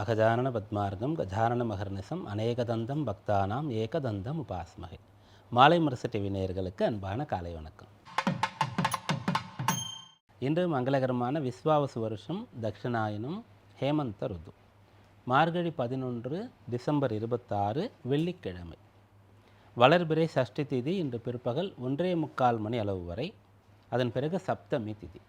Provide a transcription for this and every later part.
அகஜானன பத்மார்க்கம் கஜானன மகர்நிசம் அநேகதந்தம் பக்தானாம் ஏகதந்தம் உபாஸ்மகை மாலை முரசு டிவி நேயர்களுக்கு அன்பான காலை வணக்கம். இன்று மங்களகரமான விஸ்வாவசு வருஷம் தக்ஷணாயனம் ஹேமந்த ருது. மார்கழி பதினொன்று டிசம்பர் இருபத்தாறு வெள்ளிக்கிழமை. வளர்பிறை சஷ்டி திதி இன்று பிற்பகல் ஒன்றே முக்கால் மணி அளவு வரை அதன் பிறகு சப்தமி திதி.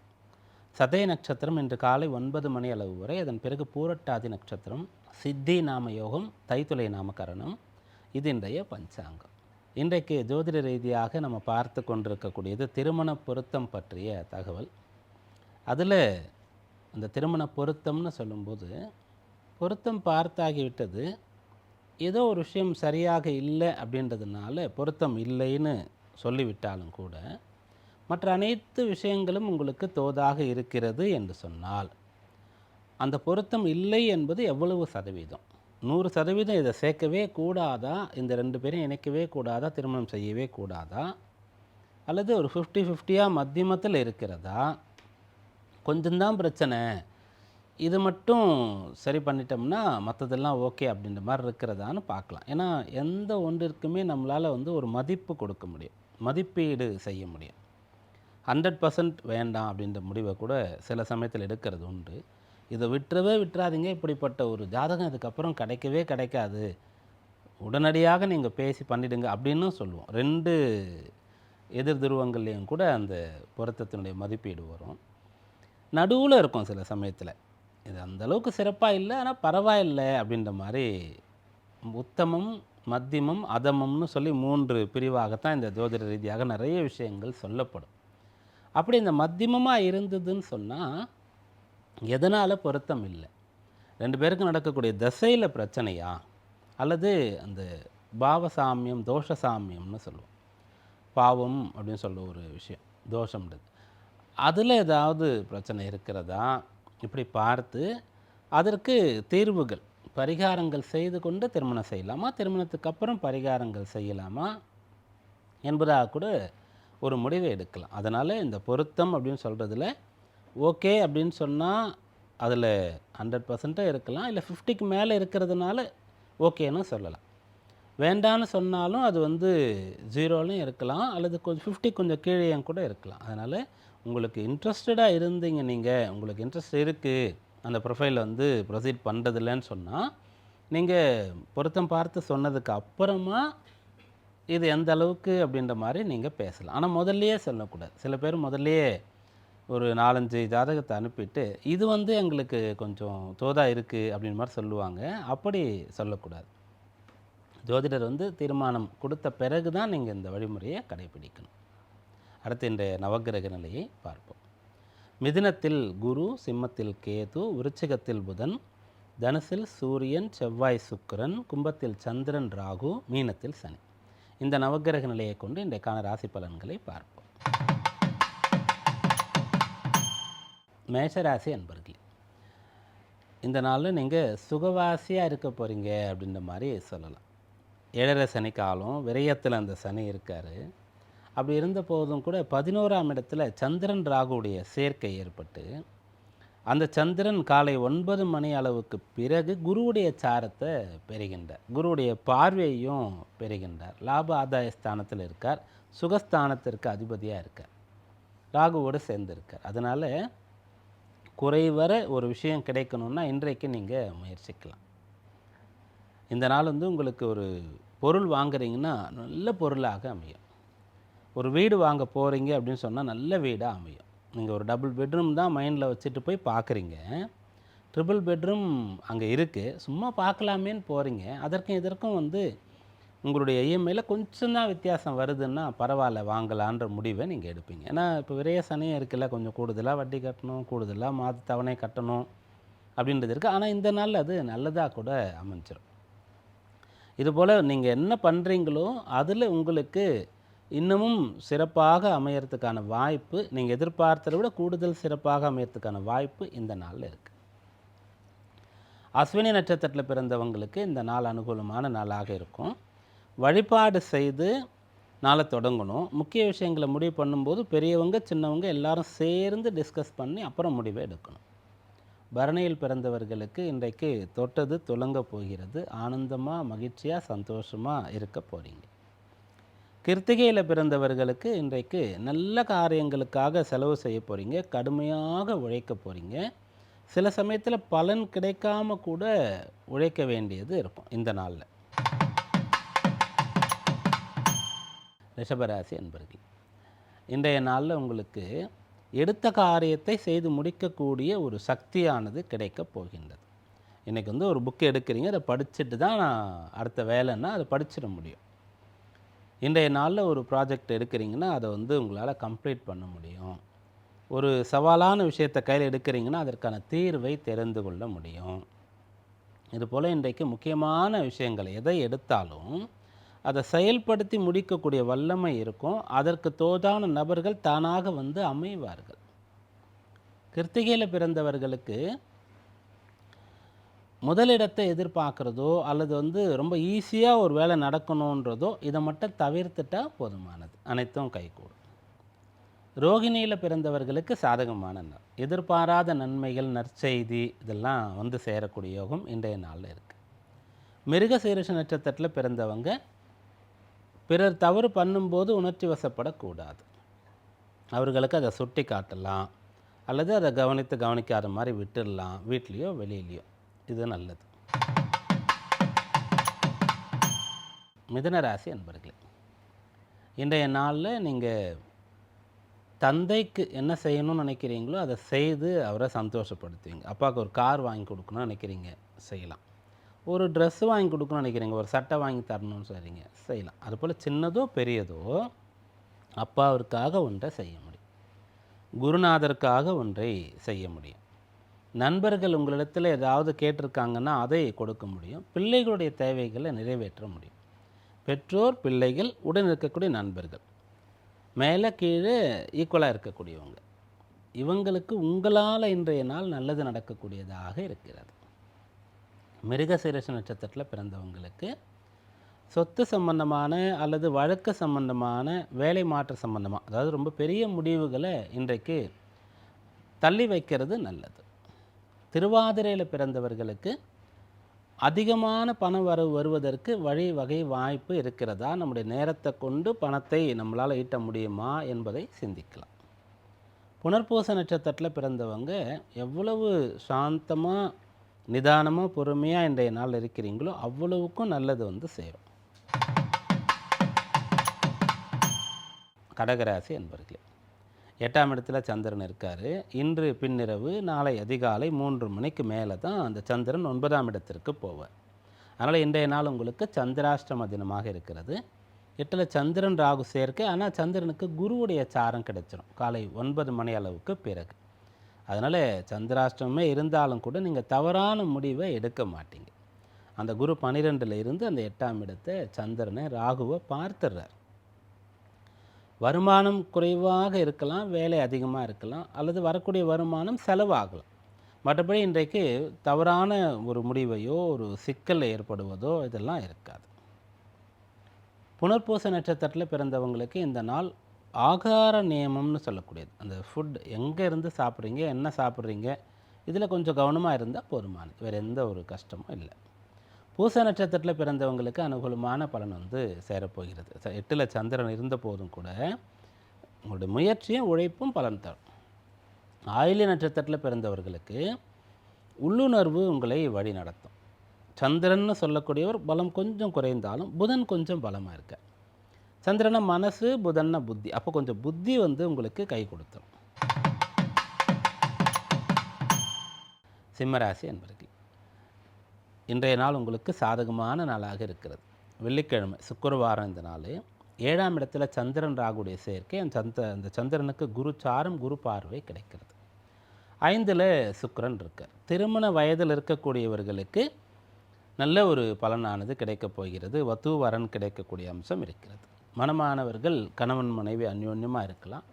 சதய நட்சத்திரம் இன்று காலை ஒன்பது மணி அளவு வரை அதன் பிறகு பூரட்டாதி நட்சத்திரம் சித்தி நாம யோகம் தைத்துளை நாமகரணம் இது இன்றைய பஞ்சாங்கம். இன்றைக்கு ஜோதிட ரீதியாக நம்ம பார்த்து கொண்டிருக்கக்கூடியது திருமண பொருத்தம் பற்றிய தகவல். அதில் அந்த திருமண பொருத்தம்னு சொல்லும்போது பொருத்தம் பார்த்தாகிவிட்டது ஏதோ ஒரு விஷயம் சரியாக இல்லை அப்படின்றதுனால பொருத்தம் இல்லைன்னு சொல்லிவிட்டாலும் கூட மற்ற அனைத்து விஷயங்களும் உங்களுக்கு தோதாக இருக்கிறது என்று சொன்னால் அந்த பொருத்தம் இல்லை என்பது எவ்வளவு சதவீதம்? நூறு சதவீதம் இதை சேர்க்கவே கூடாதா? இந்த ரெண்டு பேரும் இணைக்கவே கூடாதா? திருமணம் செய்யவே கூடாதா? அல்லது ஒரு ஃபிஃப்டி ஃபிஃப்டியாக மத்தியமத்தில் இருக்கிறதா? கொஞ்சம்தான் பிரச்சனை. இது மட்டும் சரி பண்ணிட்டோம்னா மற்றதெல்லாம் ஓகே அப்படின்ற மாதிரி இருக்கிறதான்னு பார்க்கலாம். ஏன்னா எந்த ஒன்றிற்குமே நம்மளால் வந்து ஒரு மதிப்பு கொடுக்க முடியும். மதிப்பீடு செய்ய முடியும். ஹண்ட்ரட் பர்சன்ட் வேண்டாம் அப்படின்ற முடிவை கூட சில சமயத்தில் எடுக்கிறது உண்டு. இதை விட்டுறவே விட்டுறாதீங்க. இப்படிப்பட்ட ஒரு ஜாதகம் இதுக்கப்புறம் கிடைக்கவே கிடைக்காது. உடனடியாக நீங்கள் பேசி பண்ணிடுங்க அப்படின்னு சொல்லுவோம். ரெண்டு எதிர் துருவங்கள்லேயும் கூட அந்த பொருத்தத்தினுடைய மதிப்பீடு வரும். நடுவில் இருக்கும் சில சமயத்தில். இது அந்த அளவுக்கு சிறப்பாக இல்லை ஆனால் பரவாயில்லை அப்படின்ற மாதிரி உத்தமம் மத்தியமம் அதமம்னு சொல்லி மூன்று பிரிவாகத்தான் இந்த ஜோதிட ரீதியாக நிறைய விஷயங்கள் சொல்லப்படும். அப்படி இந்த மத்தியமமாக இருந்ததுன்னு சொன்னால் எதனால் பொருத்தம் இல்லை? ரெண்டு பேருக்கும் நடக்கக்கூடிய தசையில் பிரச்சனையா? அல்லது அந்த பாவசாமியம் தோஷசாமியம்னு சொல்லுவோம். பாவம் அப்படின்னு சொல்ல ஒரு விஷயம் தோஷம்ன்றது அதில் ஏதாவது பிரச்சனை இருக்கிறதா? இப்படி பார்த்து அதற்கு தீர்வுகள் பரிகாரங்கள் செய்து கொண்டு திருமணம் செய்யலாமா? திருமணத்துக்கு அப்புறம் பரிகாரங்கள் செய்யலாமா? என்பதாக கூட ஒரு முடிவை எடுக்கலாம். அதனால் இந்த பொருத்தம் அப்படின்னு சொல்கிறதுல ஓகே அப்படின்னு சொன்னால் அதில் ஹண்ட்ரட் பர்சண்ட்டாக இருக்கலாம். இல்லை ஃபிஃப்டிக்கு மேலே இருக்கிறதுனால ஓகேன்னு சொல்லலாம். வேண்டான்னு சொன்னாலும் அது வந்து ஜீரோலையும் இருக்கலாம். அல்லது கொஞ்சம் ஃபிஃப்டி கொஞ்சம் கீழேயும் கூட இருக்கலாம். அதனால் உங்களுக்கு இன்ட்ரெஸ்டடாக இருந்தீங்க நீங்கள் உங்களுக்கு இன்ட்ரெஸ்ட் இருக்குது அந்த ப்ரொஃபைலை வந்து ப்ரொசீட் பண்ணுறதில்லன்னு சொன்னால் நீங்கள் பொருத்தம் பார்த்து சொன்னதுக்கு அப்புறமா இது எந்த அளவுக்கு அப்படின்ற மாதிரி நீங்கள் பேசலாம். ஆனால் முதல்லையே சொல்லக்கூடாது. சில பேர் முதல்லையே ஒரு நாலஞ்சு ஜாதகத்தை அனுப்பிட்டு இது வந்து எங்களுக்கு கொஞ்சம் தோதாக இருக்குது அப்படின்ற மாதிரி சொல்லுவாங்க. அப்படி சொல்லக்கூடாது. ஜோதிடர் வந்து தீர்மானம் கொடுத்த பிறகு தான் நீங்கள் இந்த வழிமுறையை கடைபிடிக்கணும். அடுத்து இன்றைய நவக்கிரக நிலையை பார்ப்போம். மிதினத்தில் குரு சிம்மத்தில் கேது விருச்சிகத்தில் புதன் தனுசில் சூரியன் செவ்வாய் சுக்கிரன் கும்பத்தில் சந்திரன் ராகு மீனத்தில் சனி. இந்த நவக்கிரக நிலையை கொண்டு இன்றைக்கான ராசி பலன்களை பார்ப்போம். மேஷராசி அன்பர்களே இந்த நாளில் நீங்கள் சுகவாசியாக இருக்க போகிறீங்க அப்படின்ற மாதிரி சொல்லலாம். ஏழரை சனி காலம் விரயத்தில் அந்த சனி இருக்கார். அப்படி இருந்த போதும் கூட பதினோராம் இடத்துல சந்திரன் ராகுடைய சேர்க்கை ஏற்பட்டு அந்த சந்திரன் காலை ஒன்பது மணி அளவுக்கு பிறகு குருவுடைய சாரத்தை பெறுகின்றார். குருவுடைய பார்வையையும் பெறுகின்றார். லாப ஆதாய ஸ்தானத்தில் இருக்கார். சுகஸ்தானத்திற்கு அதிபதியாக இருக்கார். ராகுவோடு சேர்ந்திருக்கார். அதனால் குறைவர ஒரு விஷயம் கிடைக்கணும்னா இன்றைக்கு நீங்கள் முயற்சிக்கலாம். இந்த நாள் வந்து உங்களுக்கு ஒரு பொருள் வாங்குறீங்கன்னா நல்ல பொருளாக அமையும். ஒரு வீடு வாங்க போகிறீங்க அப்படின்னு சொன்னால் நல்ல வீடாக அமையும். நீங்கள் ஒரு டபுள் பெட்ரூம் தான் மைண்டில் வச்சுட்டு போய் பார்க்குறீங்க ட்ரிபிள் பெட்ரூம் அங்கே இருக்குது சும்மா பார்க்கலாமேன்னு போகிறீங்க அதற்கும் இதற்கும் வந்து உங்களுடைய இஎம்ஐயில் கொஞ்சம் தான் வித்தியாசம் வருதுன்னா பரவாயில்ல வாங்கலான்ற முடிவை நீங்கள் எடுப்பீங்க. ஏன்னா இப்போ விரைய சனியும் இருக்குல்ல கொஞ்சம் கூடுதலாக வட்டி கட்டணும் கூடுதலாக மாத தவணை கட்டணும் அப்படின்றது இருக்குது ஆனால் இந்த நாளில் அது நல்லதாக கூட அமைஞ்சிடும் இதுபோல் நீங்கள் என்ன பண்ணுறீங்களோ அதில் உங்களுக்கு இன்னமும் சிறப்பாக அமையறதுக்கான வாய்ப்பு நீங்கள் எதிர்பார்த்ததை விட கூடுதல் சிறப்பாக அமையறதுக்கான வாய்ப்பு இந்த நாளில் இருக்குது அஸ்வினி நட்சத்திரத்தில் பிறந்தவங்களுக்கு இந்த நாள் அனுகூலமான நாளாக இருக்கும். வழிபாடு செய்து நாளை தொடங்கணும். முக்கிய விஷயங்களை முடிவு பண்ணும்போது பெரியவங்க சின்னவங்க எல்லாரும் சேர்ந்து டிஸ்கஸ் பண்ணி அப்புறம் முடிவை எடுக்கணும். பரணியில் பிறந்தவர்களுக்கு இன்றைக்கு தொட்டது துலங்க போகிறது. ஆனந்தமாக மகிழ்ச்சியாக சந்தோஷமாக இருக்க போகிறீங்க கிருத்திகையில் பிறந்தவர்களுக்கு இன்றைக்கு நல்ல காரியங்களுக்காக செலவு செய்ய போகிறீங்க கடுமையாக உழைக்க போகிறீங்க சில சமயத்தில் பலன் கிடைக்காம கூட உழைக்க வேண்டியது இருக்கும் இந்த நாளில். ரிஷபராசி அன்பர்கள் இன்றைய நாளில் உங்களுக்கு எடுத்த காரியத்தை செய்து முடிக்கக்கூடிய ஒரு சக்தியானது கிடைக்கப் போகின்றது. இன்றைக்கி வந்து ஒரு புக் எடுக்கிறீங்க அதை படிச்சுட்டு தான் நான் அடுத்த வேலைன்னா அதை படிச்சிட முடியும். இன்றைய நாளில் ஒரு ப்ராஜெக்ட் எடுக்கிறீங்கன்னா அதை வந்து உங்களால் கம்ப்ளீட் பண்ண முடியும். ஒரு சவாலான விஷயத்தை கையில் எடுக்கிறீங்கன்னா அதற்கான தீர்வை தெரிந்து கொள்ள முடியும். இதுபோல் இன்றைக்கு முக்கியமான விஷயங்கள் எதை எடுத்தாலும் அதை செயல்படுத்தி முடிக்கக்கூடிய வல்லமை இருக்கும். அதற்கு தோதான நபர்கள் தானாக வந்து அமைவார்கள். கிருத்திகையில் பிறந்தவர்களுக்கு முதலிடத்தை எதிர்பார்க்குறதோ அல்லது வந்து ரொம்ப ஈஸியாக ஒரு வேலை நடக்கணுன்றதோ இதை மட்டும் தவிர்த்துட்டால் போதுமானது. அனைத்தும் கைகூடும். ரோகிணியில் பிறந்தவர்களுக்கு சாதகமான நாள். எதிர்பாராத நன்மைகள் நற்செய்தி இதெல்லாம் வந்து சேரக்கூடிய யோகம் இன்றைய நாளில் இருக்குது மிருகசீரிஷ நட்சத்திரத்தில் பிறந்தவங்க பிறர் தவறு பண்ணும்போது உணர்ச்சி வசப்படக்கூடாது. அவர்களுக்கு அதை சுட்டி காட்டலாம் அல்லது அதை கவனித்து கவனிக்காத மாதிரி விட்டுடலாம். வீட்லேயோ வெளியிலையோ. இது நல்லது. மிதனராசி அன்பர்களே இன்றைய நாளில் நீங்கள் தந்தைக்கு என்ன செய்யணும்னு நினைக்கிறீங்களோ அதை செய்து அவரை சந்தோஷப்படுத்துவீங்க. அப்பாவுக்கு ஒரு கார் வாங்கி கொடுக்கணும்னு நினைக்கிறீங்க செய்யலாம். ஒரு ட்ரெஸ்ஸு வாங்கி கொடுக்கணும்னு நினைக்கிறீங்க ஒரு சட்டை வாங்கி தரணும்னு சொல்கிறீங்க செய்யலாம். அதுபோல் சின்னதோ பெரியதோ அப்பாவிற்காக ஒன்றை செய்ய முடியும். குருநாதருக்காக ஒன்றை செய்ய முடியும். நண்பர்கள் உங்களிடத்தில் ஏதாவது கேட்டிருக்காங்கன்னா அதை கொடுக்க முடியும். பிள்ளைகளுடைய தேவைகளை நிறைவேற்ற முடியும். பெற்றோர் பிள்ளைகள் உடன் இருக்கக்கூடிய நண்பர்கள். மேலே கீழே ஈக்குவலாக இருக்கக்கூடியவங்க. இவங்களுக்கு உங்களால் இன்றைய நாள் நல்லது நடக்கக்கூடியதாக இருக்கிறது. மிருகசீரச நட்சத்திரத்தில் பிறந்தவங்களுக்கு சொத்து சம்பந்தமான அல்லது வழக்கு சம்பந்தமான வேலை மாற்ற சம்பந்தமாக அதாவது ரொம்ப பெரிய முடிவுகளை இன்றைக்கு தள்ளி வைக்கிறது நல்லது. திருவாதிரையில் பிறந்தவர்களுக்கு அதிகமான பணம் வர வருவதற்கு வழி வகை வாய்ப்பு இருக்கிறதா? நம்முடைய நேரத்தை கொண்டு பணத்தை நம்மளால் ஈட்ட முடியுமா என்பதை சிந்திக்கலாம். புனர்பூச நட்சத்திரத்தில் பிறந்தவங்க எவ்வளவு சாந்தமாக நிதானமாக பொறுமையாக இன்றைய நாள் இருக்கிறீங்களோ அவ்வளவுக்கும் நல்லது வந்து சேரும். கடகராசி என்பர்களே எட்டாம் இடத்துல சந்திரன் இருக்கார். இன்று பின்னிரவு நாளை அதிகாலை மூன்று மணிக்கு மேலே தான் அந்த சந்திரன் ஒன்பதாம் இடத்திற்கு போவார். அதனால் இன்றைய நாள் உங்களுக்கு சந்திராஷ்டம தினமாக இருக்கிறது. எட்டில் சந்திரன் ராகு சேர்க்கை ஆனால் சந்திரனுக்கு குருவுடைய சாரம் கிடைச்சிடும் காலை ஒன்பது மணி அளவுக்கு பிறகு. அதனால் சந்திராஷ்டமே இருந்தாலும் கூட நீங்கள் தவறான முடிவை எடுக்க மாட்டீங்க. அந்த குரு பன்னிரெண்டில் இருந்து அந்த எட்டாம் இடத்தை சந்திரனை ராகுவை பார்த்துடுறார். வருமானம் குறைவாக இருக்கலாம் வேலை அதிகமாக இருக்கலாம் அல்லது வரக்கூடிய வருமானம் செலவாகலாம். மற்றபடி இன்றைக்கு தவறான ஒரு முடிவையோ ஒரு சிக்கல் ஏற்படுவதோ இதெல்லாம் இருக்காது. புனர்பூச நட்சத்திரத்தில் பிறந்தவங்களுக்கு இந்த நாள் ஆகார நியமம்னு சொல்லக்கூடியது. அந்த ஃபுட் எங்கே இருந்து சாப்பிட்றீங்க என்ன சாப்பிட்றீங்க இதில் கொஞ்சம் கவனமாக இருந்தால் போதுமானது. வேறு எந்த ஒரு கஷ்டமும் இல்லை. பூச நட்சத்திரத்தில் பிறந்தவங்களுக்கு அனுகூலமான பலன் வந்து சேரப்போகிறது. ச- எட்டில் சந்திரன் இருந்த போதும் கூட உங்களுடைய முயற்சியும் உழைப்பும் பலன் தரும். ஆயில்ய நட்சத்திரத்தில் பிறந்தவர்களுக்கு உள்ளுணர்வு உங்களை வழி நடத்தும். சந்திரன்னு சொல்லக்கூடியவர் பலம் கொஞ்சம் குறைந்தாலும் புதன் கொஞ்சம் பலமாக இருக்க. சந்திரனை மனசு புதன்ன புத்தி அப்போ கொஞ்சம் புத்தி வந்து உங்களுக்கு கை கொடுத்துரும். சிம்மராசி என்பருக்கு இன்றைய நாள் உங்களுக்கு சாதகமான நாளாக இருக்கிறது. வெள்ளிக்கிழமை சுக்கரவாரம் இந்த நாள். ஏழாம் இடத்துல சந்திரன் ராகுடைய சேர்க்கை. அந்த சந்த அந்த சந்திரனுக்கு குரு சாரம் குரு பார்வை கிடைக்கிறது. ஐந்தில் சுக்கரன் இருக்கார். திருமண வயதில் இருக்கக்கூடியவர்களுக்கு நல்ல ஒரு பலனானது கிடைக்கப் போகிறது. வத்து வரன் கிடைக்கக்கூடிய அம்சம் இருக்கிறது. மணமானவர்கள் கணவன் மனைவி அந்யோன்யமாக இருக்கலாம்.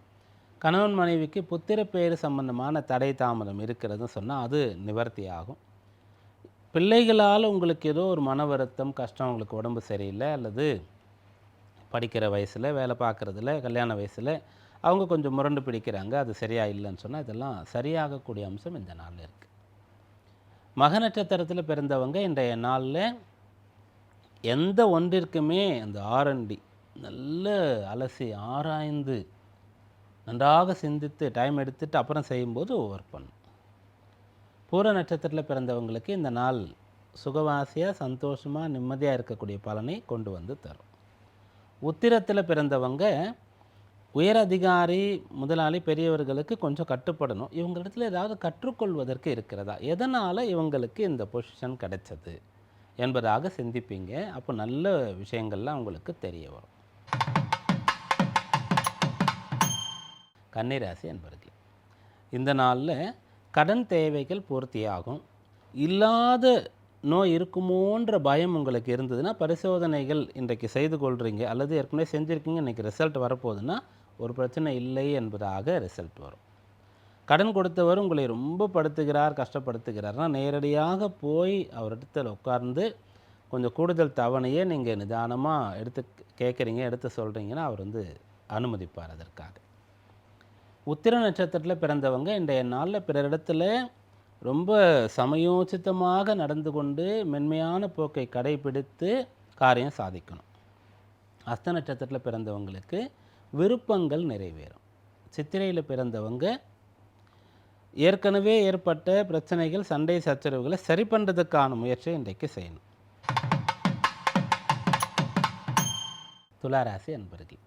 கணவன் மனைவிக்கு புத்திர பேர் சம்பந்தமான தடை தாமதம் இருக்கிறதுன்னு சொன்னால் அது நிவர்த்தி ஆகும் பிள்ளைகளால் உங்களுக்கு ஏதோ ஒரு மன வருத்தம் கஷ்டம் உங்களுக்கு உடம்பு சரியில்லை அல்லது படிக்கிற வயசில் வேலை பார்க்குறதுல கல்யாண வயசில் அவங்க கொஞ்சம் முரண்டு பிடிக்கிறாங்க அது சரியாக இல்லைன்னு சொன்னால் இதெல்லாம் சரியாகக்கூடிய அம்சம் இந்த நாளில் இருக்குது மக நட்சத்திரத்தில் பிறந்தவங்க இன்றைய நாளில் எந்த ஒன்றிற்குமே அந்த ஆரண்டி நல்ல அலசி ஆராய்ந்து நன்றாக சிந்தித்து டைம் எடுத்துகிட்டு அப்புறம் செய்யும்போது ஒர்க் பண்ணும் பூர நட்சத்திரத்தில் பிறந்தவங்களுக்கு இந்த நாள் சுகவாசியாக சந்தோஷமாக நிம்மதியாக இருக்கக்கூடிய பலனை கொண்டு வந்து தரும். உத்திரத்தில் பிறந்தவங்க உயர் அதிகாரி முதலாளி பெரியவர்களுக்கு கொஞ்சம் கட்டுப்படணும். இவங்களிடத்தில் ஏதாவது கற்றுக்கொள்வதற்கு இருக்கிறதா? எதனால் இவங்களுக்கு இந்த பொசிஷன் கிடைச்சது என்பதாக சிந்திப்பீங்க. அப்போ நல்ல விஷயங்கள்லாம் உங்களுக்கு தெரிய வரும். கன்னிராசி என்பர்களே இந்த நாளில் கடன் தேவைகள் பூர்த்தியாகும். இல்லாத நோய் இருக்குமோன்ற பயம் உங்களுக்கு இருந்ததுன்னா பரிசோதனைகள் இன்றைக்கு செய்து கொள்கிறீங்க அல்லது ஏற்கனவே செஞ்சுருக்கீங்க இன்றைக்கி ரிசல்ட் வரப்போகுதுன்னா ஒரு பிரச்சனை இல்லை என்பதாக ரிசல்ட் வரும். கடன் கொடுத்தவர் உங்களை ரொம்ப படுத்துகிறார் கஷ்டப்படுத்துகிறார்னா நேரடியாக போய் அவரிடத்தில் உட்கார்ந்து கொஞ்சம் கூடுதல் தவணையே நீங்கள் நிதானமாக எடுத்து கேட்குறீங்க எடுத்து சொல்கிறீங்கன்னா அவர் வந்து அனுமதிப்பார் அதற்காக. உத்திர நட்சத்திரத்தில் பிறந்தவங்க இன்றைய நாளில் பிறரிடத்தில் ரொம்ப சமயோசித்தமாக நடந்து கொண்டு மென்மையான போக்கை கடைபிடித்து காரியம் சாதிக்கணும். அஸ்த நட்சத்திரத்தில் பிறந்தவங்களுக்கு விருப்பங்கள் நிறைவேறும். சித்திரையில் பிறந்தவங்க ஏற்கனவே ஏற்பட்ட பிரச்சனைகள் சண்டை சச்சரவுகளை சரி பண்ணுறதுக்கான முயற்சியை இன்றைக்கு செய்யணும். துளாராசி அன்பர்கள்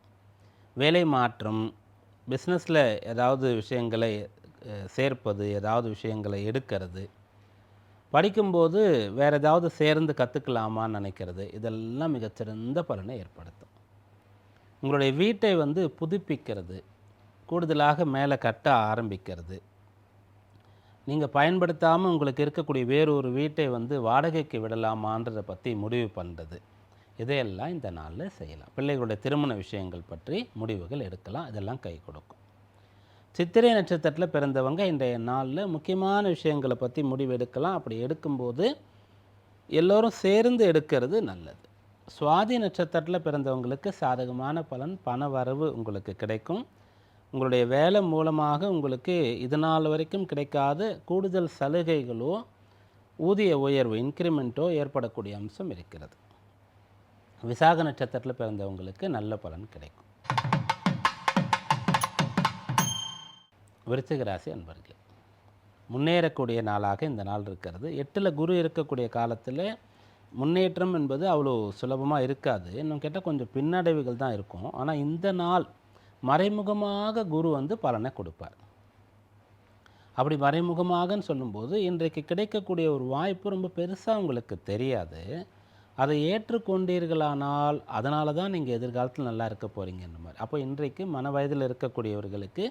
வேலை மாற்றம் பிஸ்னஸில் ஏதாவது விஷயங்களை சேர்ப்பது ஏதாவது விஷயங்களை எடுக்கிறது படிக்கும்போது வேறு ஏதாவது சேர்ந்து கற்றுக்கலாமான்னு நினைக்கிறது இதெல்லாம் மிகச்சிறந்த பலனை ஏற்படுத்தும். உங்களுடைய வீட்டை வந்து புதுப்பிக்கிறது கூடுதலாக மேலே கட்ட ஆரம்பிக்கிறது. நீங்கள் பயன்படுத்தாமல் உங்களுக்கு இருக்கக்கூடிய வேறொரு வீட்டை வந்து வாடகைக்கு விடலாமான்றதை பற்றி முடிவு பண்ணுறது இதையெல்லாம் இந்த நாளில் செய்யலாம். பிள்ளைகளுடைய திருமண விஷயங்கள் பற்றி முடிவுகள் எடுக்கலாம். இதெல்லாம் கை கொடுக்கும். சித்திரை நட்சத்திரத்தில் பிறந்தவங்க இன்றைய நாளில் முக்கியமான விஷயங்களை பற்றி முடிவு எடுக்கலாம். அப்படி எடுக்கும்போது எல்லோரும் சேர்ந்து எடுக்கிறது நல்லது. சுவாதி நட்சத்திரத்தில் பிறந்தவங்களுக்கு சாதகமான பலன் பண வரவு உங்களுக்கு கிடைக்கும். உங்களுடைய வேலை மூலமாக உங்களுக்கு இது நாள் வரைக்கும் கிடைக்காத கூடுதல் சலுகைகளோ ஊதிய உயர்வு இன்க்ரிமெண்ட்டோ ஏற்படக்கூடிய அம்சம் இருக்கிறது. விசாக நட்சத்திரத்தில் பிறந்தவங்களுக்கு நல்ல பலன் கிடைக்கும். விருச்சிக ராசி அன்பர்களே முன்னேறக்கூடிய நாளாக இந்த நாள் இருக்கிறது. எட்டில் குரு இருக்கக்கூடிய காலத்தில் முன்னேற்றம் என்பது அவ்வளோ சுலபமாக இருக்காது. இன்னும் கேட்டால் கொஞ்சம் பின்னடைவுகள் தான் இருக்கும். ஆனால் இந்த நாள் மறைமுகமாக குரு வந்து பலனை கொடுப்பார். அப்படி மறைமுகமாகன்னு சொல்லும்போது இன்றைக்கு கிடைக்கக்கூடிய ஒரு வாய்ப்பு ரொம்ப பெருசாக உங்களுக்கு தெரியாது. அதை ஏற்றுக்கொண்டீர்களானால் அதனால தான் நீங்கள் எதிர்காலத்தில் நல்லா இருக்க போகிறீங்கன்ற மாதிரி. அப்போ இன்றைக்கு மன வயதில் இருக்கக்கூடியவர்களுக்கு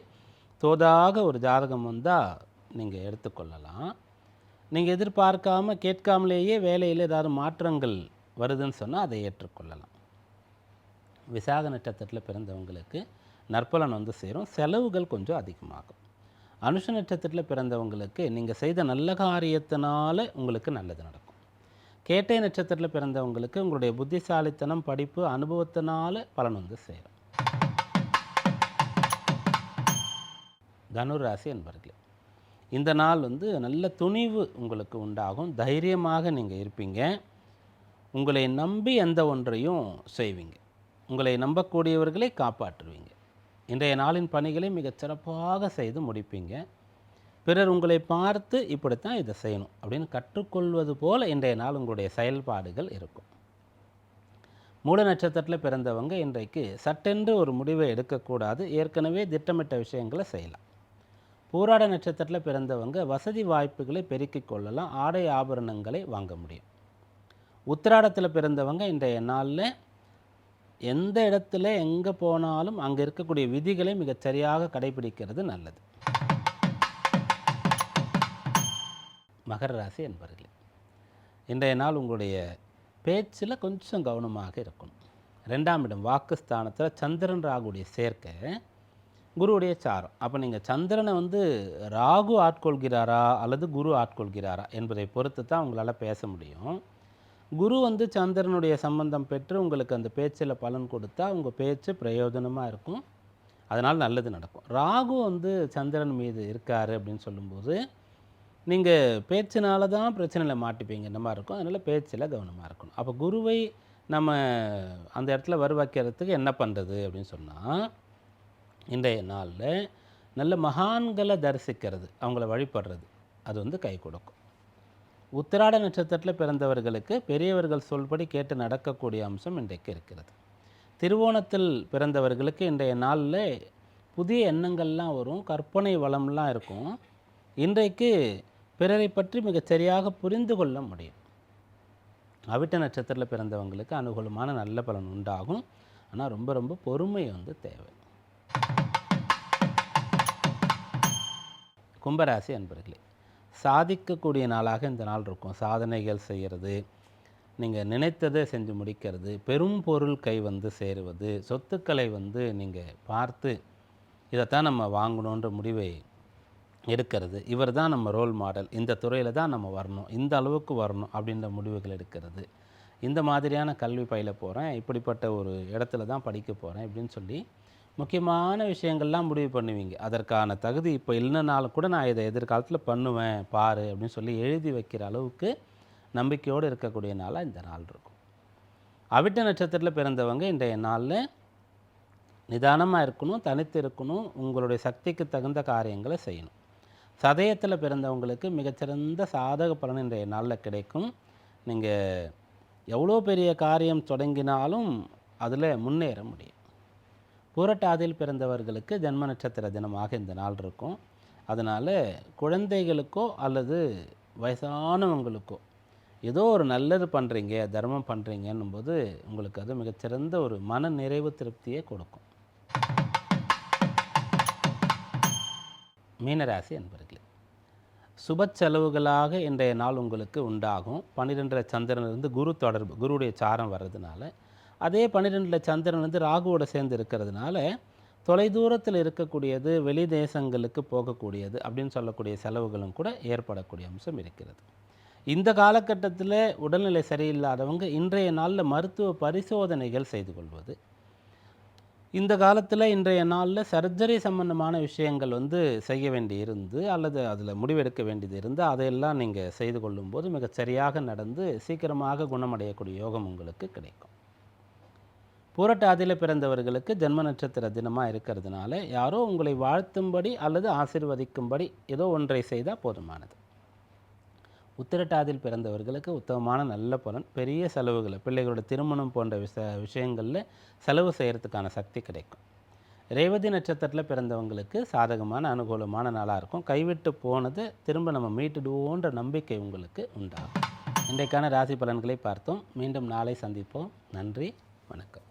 தோதாக ஒரு ஜாதகம் வந்தால் நீங்கள் எடுத்துக்கொள்ளலாம். நீங்கள் எதிர்பார்க்காம கேட்காமலேயே வேலையில் ஏதாவது மாற்றங்கள் வருதுன்னு சொன்னால் அதை ஏற்றுக்கொள்ளலாம். விசாக நட்சத்திரத்தில் பிறந்தவங்களுக்கு நற்பலன் வந்து சேரும். செலவுகள் கொஞ்சம் அதிகமாகும். அனுஷ நட்சத்திரத்தில் பிறந்தவங்களுக்கு நீங்கள் செய்த நல்ல காரியத்தினால உங்களுக்கு நல்லது நடக்கும். கேட்டை நட்சத்திரத்தில் பிறந்தவங்களுக்கு உங்களுடைய புத்திசாலித்தனம் படிப்பு அனுபவத்தினால பலன் வந்து சேரும். தனுராசி என்பர்களே இந்த நாள் வந்து நல்ல துணிவு உங்களுக்கு உண்டாகும். தைரியமாக நீங்கள் இருப்பீங்க. உங்களை நம்பி எந்த ஒன்றையும் செய்வீங்க. உங்களை நம்பக்கூடியவர்களை காப்பாற்றுவீங்க. இன்றைய நாளின் பணிகளை மிகச் சிறப்பாக செய்து முடிப்பீங்க. பிறர் உங்களை பார்த்து இப்படித்தான் இதை செய்யணும் அப்படின்னு கற்றுக்கொள்வது போல் இன்றைய நாள் உங்களுடைய செயல்பாடுகள் இருக்கும். மூல நட்சத்திரத்தில் பிறந்தவங்க இன்றைக்கு சட்டென்று ஒரு முடிவை எடுக்கக்கூடாது. ஏற்கனவே திட்டமிட்ட விஷயங்களை செய்யலாம். பூராட நட்சத்திரத்தில் பிறந்தவங்க வசதி வாய்ப்புகளை பெருக்கிக் கொள்ளலாம். ஆடை ஆபரணங்களை வாங்க முடியும். உத்திராடத்தில் பிறந்தவங்க இன்றைய நாளில் எந்த இடத்துல எங்கே போனாலும் அங்கே இருக்கக்கூடிய விதிகளை மிகச் சரியாக கடைபிடிக்கிறது நல்லது. மகர ராசி என்பர்களே இன்றைய நாள் உங்களுடைய பேச்சில் கொஞ்சம் கவனமாக இருக்கணும். ரெண்டாம் இடம் வாக்குஸ்தானத்தில் சந்திரன் ராகுடைய சேர்க்கை குருவுடைய சாரம். அப்போ நீங்கள் சந்திரனை வந்து ராகு ஆட்கொள்கிறாரா அல்லது குரு ஆட்கொள்கிறாரா என்பதை பொறுத்து தான் உங்களால் பேச முடியும். குரு வந்து சந்திரனுடைய சம்பந்தம் பெற்று உங்களுக்கு அந்த பேச்சில் பலன் கொடுத்தா உங்கள் பேச்சு பிரயோஜனமாக இருக்கும். அதனால் நல்லது நடக்கும். ராகு வந்து சந்திரன் மீது இருக்காரு அப்படின்னு சொல்லும்போது நீங்கள் பேச்சினால தான் பிரச்சனையில் மாட்டிப்பீங்க. இந்த மாதிரி இருக்கும். அதனால் பேச்சில் கவனமாக இருக்கணும். அப்போ குருவை நம்ம அந்த இடத்துல வருவாக்கிறதுக்கு என்ன பண்ணுறது அப்படின்னு சொன்னால் இன்றைய நாளில் நல்ல மகான்களை தரிசிக்கிறது அவங்கள வழிபடுறது அது வந்து கை கொடுக்கும். உத்திராட நட்சத்திரத்தில் பிறந்தவர்களுக்கு பெரியவர்கள் சொல்படி கேட்டு நடக்கக்கூடிய அம்சம் இன்றைக்கு இருக்கிறது. திருவோணத்தில் பிறந்தவர்களுக்கு இன்றைய நாளில் புதிய எண்ணங்கள்லாம் வரும் கற்பனை வளம்லாம் இருக்கும். இன்றைக்கு பிறரை பற்றி மிகச் சரியாக புரிந்து கொள்ள முடியும். அவிட்ட நட்சத்திரத்தில் பிறந்தவங்களுக்கு அனுகூலமான நல்ல பலன் உண்டாகும். ஆனால் ரொம்ப ரொம்ப பொறுமை வந்து தேவை. கும்பராசி அன்பர்களே சாதிக்கக்கூடிய நாளாக இந்த நாள் இருக்கும். சாதனைகள் செய்கிறது நீங்கள் நினைத்ததை செஞ்சு முடிக்கிறது பெரும் பொருள் கை வந்து சேருவது சொத்துக்களை வந்து நீங்கள் பார்த்து இதைத்தான் நம்ம வாங்கணுன்ற முடிவை எடுக்கிறது. இவர் தான் நம்ம ரோல் மாடல் இந்த துறையில் தான் நம்ம வரணும். இந்த அளவுக்கு வரணும் அப்படின்ற முடிவுகள் எடுக்கிறது. இந்த மாதிரியான கல்வி பயில போகிறேன் இப்படிப்பட்ட ஒரு இடத்துல தான் படிக்க போகிறேன் இப்படின்னு சொல்லி முக்கியமான விஷயங்கள்லாம் முடிவு பண்ணுவீங்க. அதற்கான தகுதி இப்போ இல்லைனாலும் கூட நான் இதை எதிர்காலத்தில் பண்ணுவேன் பாரு அப்படின்னு சொல்லி எழுதி வைக்கிற அளவுக்கு நம்பிக்கையோடு இருக்கக்கூடிய நாளாக இந்த நாள் இருக்கும். அவிட்ட நட்சத்திரத்தில் பிறந்தவங்க இன்றைய நாளில் நிதானமாக இருக்கணும் தனித்து இருக்கணும் உங்களுடைய சக்திக்கு தகுந்த காரியங்களை செய்யணும். சதயத்தில் பிறந்தவங்களுக்கு மிகச்சிறந்த சாதக பலன் இன்றைய நாளில் கிடைக்கும். நீங்கள் எவ்வளோ பெரிய காரியம் தொடங்கினாலும் அதில் முன்னேற முடியும். பூரட்டாதியில் பிறந்தவர்களுக்கு ஜென்ம நட்சத்திர தினமாக இந்த நாள் இருக்கும். அதனால் குழந்தைகளுக்கோ அல்லது வயசானவங்களுக்கோ ஏதோ ஒரு நல்லது பண்ணுறீங்க தர்மம் பண்ணுறீங்கன்னும் போது உங்களுக்கு அது மிகச்சிறந்த ஒரு மன நிறைவு திருப்தியை கொடுக்கும். மீனராசி என்பர்களே சுப செலவுகளாக இன்றைய நாள் உங்களுக்கு உண்டாகும். பன்னிரெண்டரை சந்திரனிலிருந்து குரு தொடர்பு குருவுடைய சாரம் வர்றதுனால அதே பன்னிரெண்டில் சந்திரன் வந்து ராகுவோட சேர்ந்து இருக்கிறதுனால தொலைதூரத்தில் இருக்கக்கூடியது வெளி தேசங்களுக்கு போகக்கூடியது அப்படின்னு சொல்லக்கூடிய செலவுகளும் கூட ஏற்படக்கூடிய அம்சம் இருக்கிறது. இந்த காலகட்டத்தில் உடல்நிலை சரியில்லாதவங்க இன்றைய நாளில் மருத்துவ பரிசோதனைகள் செய்து கொள்வது இந்த காலத்தில் இன்றைய நாளில் சர்ஜரி சம்பந்தமான விஷயங்கள் வந்து செய்ய வேண்டி இருந்து அல்லது அதில் முடிவெடுக்க வேண்டியது இருந்து அதையெல்லாம் நீங்கள் செய்து கொள்ளும்போது மிகச்சரியாக நடந்து சீக்கிரமாக குணமடையக்கூடிய யோகம் உங்களுக்கு கிடைக்கும். பூரட்டாதியில் பிறந்தவர்களுக்கு ஜென்ம நட்சத்திர தினமாக இருக்கிறதுனால யாரோ உங்களை வாழ்த்தும்படி அல்லது ஆசிர்வதிக்கும்படி ஏதோ ஒன்றை செய்தால் போதுமானது. உத்திரட்டாதியில் பிறந்தவர்களுக்கு உத்தமமான நல்ல பலன் பெரிய செலவுகளை பிள்ளைகளோட திருமணம் போன்ற விஷ விஷயங்களில் செலவு செய்கிறதுக்கான சக்தி கிடைக்கும். ரேவதி நட்சத்திரத்தில் பிறந்தவங்களுக்கு சாதகமான அனுகூலமான நாளாக இருக்கும். கைவிட்டு போனது திரும்ப நம்ம மீட்டுடுவோன்ற நம்பிக்கை உங்களுக்கு உண்டாகும். இன்றைக்கான ராசி பலன்களை பார்த்தோம். மீண்டும் நாளை சந்திப்போம். நன்றி வணக்கம்.